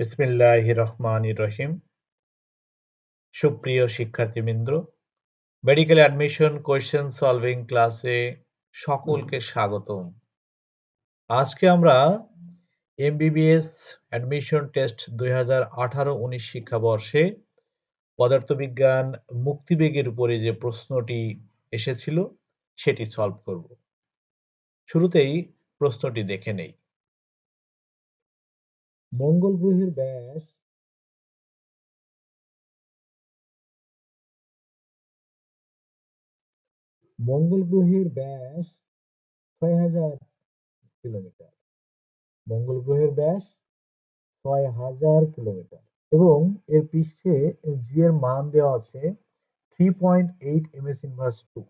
বিসমিল্লাহ রহমান রহিম। সুপ্রিয় শিক্ষার্থীবৃন্দ মেডিকেল অ্যাডমিশন কোয়েশ্চেন সলভিং ক্লাসে সকলকে স্বাগতম। আজকে আমরা এমবিবিএস অ্যাডমিশন টেস্ট দুই হাজার আঠারো উনিশ শিক্ষাবর্ষে পদার্থবিজ্ঞান মুক্তিবেগের উপরে যে প্রশ্নটি এসেছিল, সেটি সলভ করব। শুরুতেই প্রশ্নটি দেখে নেই। মঙ্গল গ্রহের ব্যাস মঙ্গল গ্রহের ব্যাস ছয় হাজার কিলোমিটার। মঙ্গল গ্রহের ব্যাস ছয় হাজার কিলোমিটার। এবং এর পৃষ্ঠে জি এর মান দেওয়া আছে three point eight M S inverse two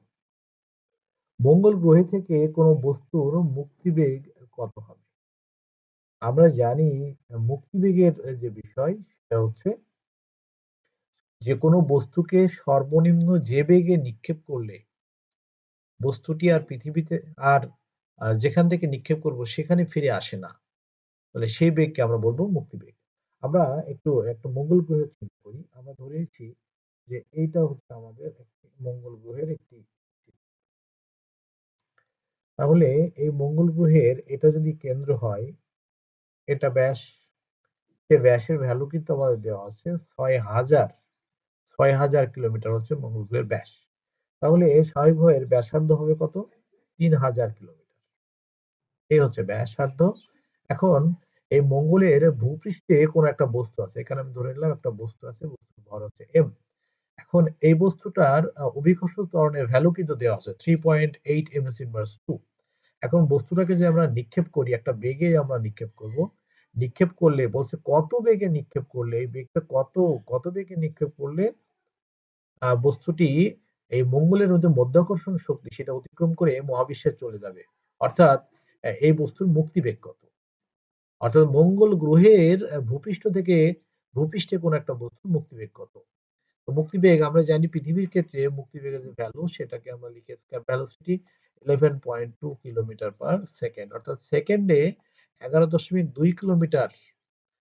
মঙ্গল গ্রহে থেকে কোনো বস্তুর মুক্তিবেগ কত হবে? আমরা জানি মুক্তিবেগের যে বিষয়, সেটা হচ্ছে যে কোনো বস্তুকে সর্বনিম্ন যে বেগে নিক্ষেপ করলে, বস্তুটি আর পৃথিবীতে আর যেখান থেকে নিক্ষেপ করব সেখানে ফিরে আসে না। তাহলে সেই বেগকে আমরা বলব মুক্তিবেগ। আমরা একটু, একটা মঙ্গল গ্রহের চিন্তা করি। আমরা ধরেছি যে এইটা হচ্ছে আমাদের মঙ্গল গ্রহের একটি তাহলে এই মঙ্গল গ্রহের এটা যদি কেন্দ্র হয় এটা ব্যাস, সে ব্যাসের ভ্যালু কিন্তু আমাদের দেওয়া আছে ছয় হাজার ছয় হাজার কিলোমিটার হচ্ছে মঙ্গল গ্রহের ব্যাস। তাহলে স্বাভাবিকভাবে ব্যাসার্ধ হবে কত? তিন হাজার কিলোমিটার। এই হচ্ছে ব্যাসার্ধ। এখন এই মঙ্গলের ভূপৃষ্ঠে কোন একটা বস্তু আছে, এখানে আমি ধরে নিলাম একটা বস্তু আছে, বস্তুর ভর হচ্ছে এম এখন এই বস্তুটার অভিকর্ষ ত্বরণের ভ্যালু কিন্তু দেওয়া আছে three point eight M S inverse two এখন বস্তুটাকে যে আমরা নিক্ষেপ করি, একটা বেগে আমরা নিক্ষেপ করব। নিক্ষেপ করলে বলছে কত বেগে নিক্ষেপ করলে, এই বেগটা কত কত বেগে নিক্ষেপ করলে বস্তুটি এই মঙ্গলের যে মধ্যাকর্ষণ শক্তি সেটা অতিক্রম করে মহাবিশ্বে চলে যাবে। অর্থাৎ এই বস্তুর মুক্তি বেগ কত? অর্থাৎ মঙ্গল গ্রহের ভূপৃষ্ঠ থেকে ভূপৃষ্ঠে কোন একটা বস্তুর মুক্তিবেগ কত? তো মুক্তিবেগ আমরা জানি পৃথিবীর ক্ষেত্রে মুক্তিবেগের যে ভ্যালু সেটাকে আমরা লিখে velocity eleven point two kilometre per second অর্থাৎ সেকেন্ডে এগারো দশমিক দুই কিলোমিটার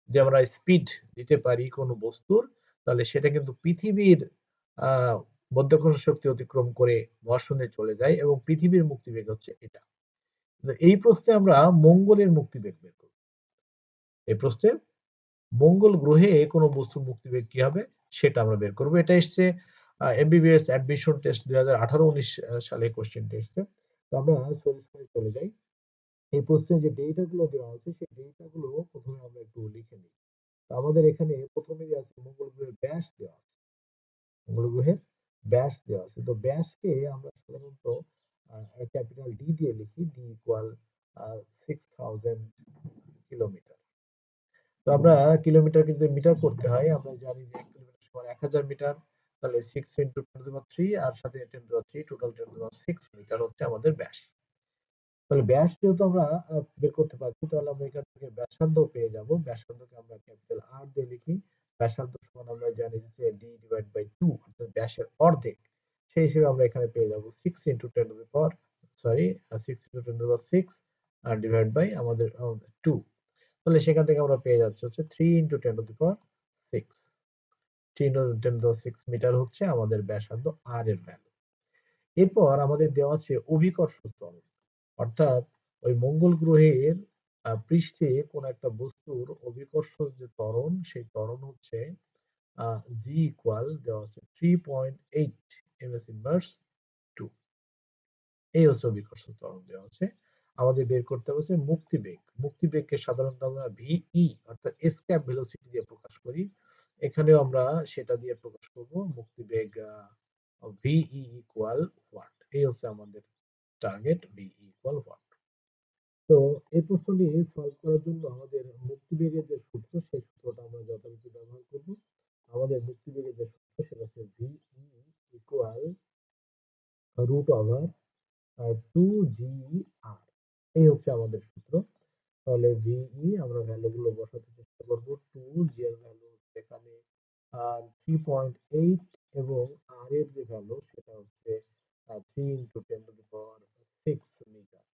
যে আমরা স্পিড দিতে পারি কোনো বস্তুর, তাহলে সেটা কিন্তু পৃথিবীর মধ্যাকর্ষণ শক্তি অতিক্রম করে মহাশূন্যে চলে যায় এবং পৃথিবীর মুক্তিবেগ হচ্ছে এটা। এই প্রশ্নে আমরা মঙ্গলের মুক্তিবেগ বের করব। এই প্রশ্নে মঙ্গল গ্রহে কোনো বস্তুর মুক্তিবেগ কি হবে? সেটা আমরা বের করব। এটা এসছে এমবিবিএস অ্যাডমিশন টেস্ট দুই হাজার আঠারো, উনিশ সালে কোশ্চেন টেস্টে তো আমরা সলিউশনে চলে যাই। এই প্রশ্নে যে ডেটা গুলো দেওয়া আছে, সেই ডেটা গুলো প্রথমে আমরা একটু লিখে নিই। আমাদের এখানে প্রথমে আছে মঙ্গল গ্রহের ব্যাস দেওয়া আছে। মঙ্গল গ্রহের ব্যাস দেওয়া আছে। তো ব্যাসকে আমরা সাধারণত ক্যাপিটাল ডি দিয়ে লিখি। D equal six thousand kilometre তো আমরা কিলোমিটার কিন্তু মিটার করতে হয়, আমরা জানি যে কিলোমিটার সমান এক হাজার মিটার তাহলে six into ten to three আর সাথে ten to three total ten to six metre হচ্ছে আমাদের ব্যাস। তাহলে ব্যাস যেহেতু আমরা বের করতে পারছি, তাহলে আমরা এখান থেকে ব্যাসার্ধ পেয়ে যাব। ব্যাসার্ধকে আমরা ক্যাপিটাল আর দিয়ে লিখি। ব্যাসার্ধ সমান আমরা জানি যে ডি ডিভাইড বাই টু অর্থাৎ ব্যাসের অর্ধেক। সেই হিসেবে আমরা এখানে পেয়ে যাব six into ten to power sorry six into ten to six R divide by আমাদের টু তাহলে সেখান থেকে আমরা পেয়ে যাচ্ছি হচ্ছে three into ten to the power six ten to six metre হচ্ছে আমাদের ব্যাসার্ধ আর এর ভ্যালু এরপর আমাদের দেওয়া আছে অভিকর্ষ ত্বরণ অর্থাৎ ওই মঙ্গল গ্রহের পৃষ্ঠে কোন একটা বস্তুর অভিকর্ষ যে ত্বরণ, সেই ত্বরণ হচ্ছে জি ইকুয়াল দেওয়া আছে three point eight inverse two এই হচ্ছে অভিকর্ষ ত্বরণ দেওয়া আছে। আমাদের বের করতে হবে মুক্তিবেগ। মুক্তিবেগকে সাধারণত আমরা ভিই অর্থাৎ এসক্যাপ ভেলোসিটি দিয়ে প্রকাশ করি। এখানেও আমরা সেটা দিয়ে প্রকাশ করব, মুক্তিবেগ ভিই ইকুয়াল ওয়াট এই হচ্ছে আমাদের টার্গেট ভিই ইকুয়াল ওয়াট তো এই প্রশ্নটি সলভ করার জন্য আমাদের মুক্তিবেগের যে সূত্র, সেই সূত্রটা আমরা যথারীতি ব্যবহার করব। আমাদের মুক্তিবেগের যে সূত্র, সেটা হচ্ছে VE equal root over two G R এই হচ্ছে আমাদের সূত্র। তাহলে ভিই আমরা ভ্যালুগুলো বসাতে চেষ্টা করব টু জি এর ভ্যালু হচ্ছে এখানে থ্রি পয়েন্ট এইট এবং আর এর যে ভ্যালু সেটা হচ্ছে three into ten to the power six metre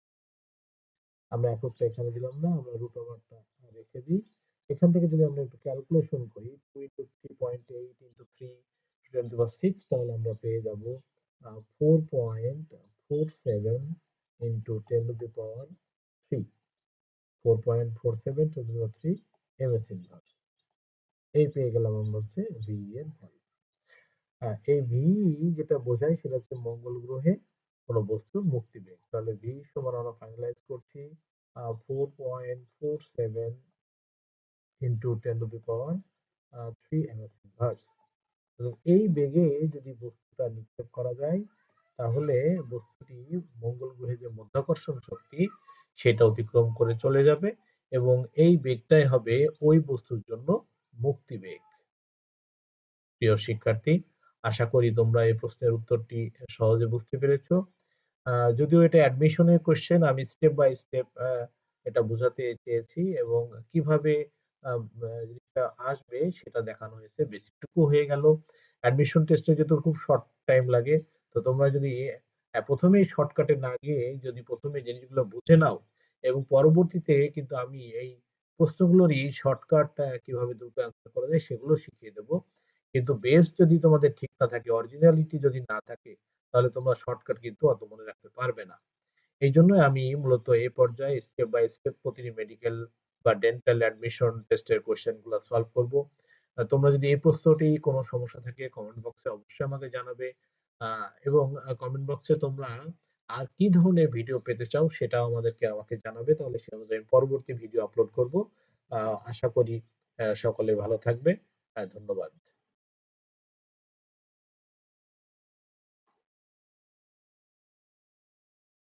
আমরা এককটা এখানে দিলাম না, আমরা রুট ওভারটা রেখে দিই। এখান থেকে যদি আমরা একটু ক্যালকুলেশন করি two into three point eight into three ten to six তাহলে আমরা পেয়ে যাব four point four seven into ten to the power three four point four seven to the three M S inverse এই পেয়ে গেলাম আমরা হচ্ছে ভি এর ভ্যালু হ্যাঁ এই ভি যেটা বোঝায় সেটা হচ্ছে মঙ্গল গ্রহে কোনো বস্তুর মুক্তি বেগ তাহলে ভি সমান আমরা ফাইনালাইজ করছি four point four seven into ten to the power three M S inverse এই বেগে যদি বস্তুটা নিক্ষেপ করা যায়, তাহলে বস্তুটি মঙ্গল গ্রহে যে মধ্যাকর্ষণ শক্তি, সেটা অতিক্রম করে চলে যাবে এবং এই বেগটাই হবে ওই বস্তুর জন্য মুক্তি বেগ। প্রিয় শিক্ষার্থী, আশা করি তোমরা এই প্রশ্নের উত্তরটি সহজে বুঝতে পেরেছ। যদিও এটা অ্যাডমিশনের কোশ্চেন আমি স্টেপ বাই স্টেপ এটা বোঝাতে চেয়েছি এবং কীভাবে জিনিসটা আসবে সেটা দেখানো হয়েছে। বেসিকটুকু হয়ে গেল। অ্যাডমিশন টেস্টে যেহেতু খুব শর্ট টাইম লাগে, তো তোমরা যদি প্রথমেই শর্টকাটে না গিয়ে যদি প্রথমে জিনিসগুলো বুঝে নাও এবং পরবর্তীতে কিন্তু আমি এই প্রশ্নগুলোরই শর্টকাট কীভাবে দ্রুত অ্যান্সার করা যায় সেগুলো শিখিয়ে দেবো। কিন্তু বেস যদি তোমাদের ঠিক না থাকে অরিজিনালিটি যদি না থাকে, তাহলে তোমরা শর্টকাট কিন্তু অত মনে রাখতে পারবে না। এই জন্য আমি মূলত এই পর্যায়ে স্টেপ বাই স্টেপ প্রতিটি মেডিকেল বা ডেন্টাল অ্যাডমিশন টেস্টের কোশ্চেনগুলো সলভ করব। তোমরা যদি এই প্রশ্নটি কোনো সমস্যা থাকে কমেন্ট বক্সে অবশ্যই আমাকে জানাবে। এবং কমেন্ট বক্সে তোমরা আর কি ধরনের ভিডিও পেতে চাও সেটাও আমাদেরকে আমাকে জানাবে, তাহলে সে অনুযায়ী পরবর্তী ভিডিও আপলোড করব। আশা করি সকলে ভালো থাকবে। ধন্যবাদ।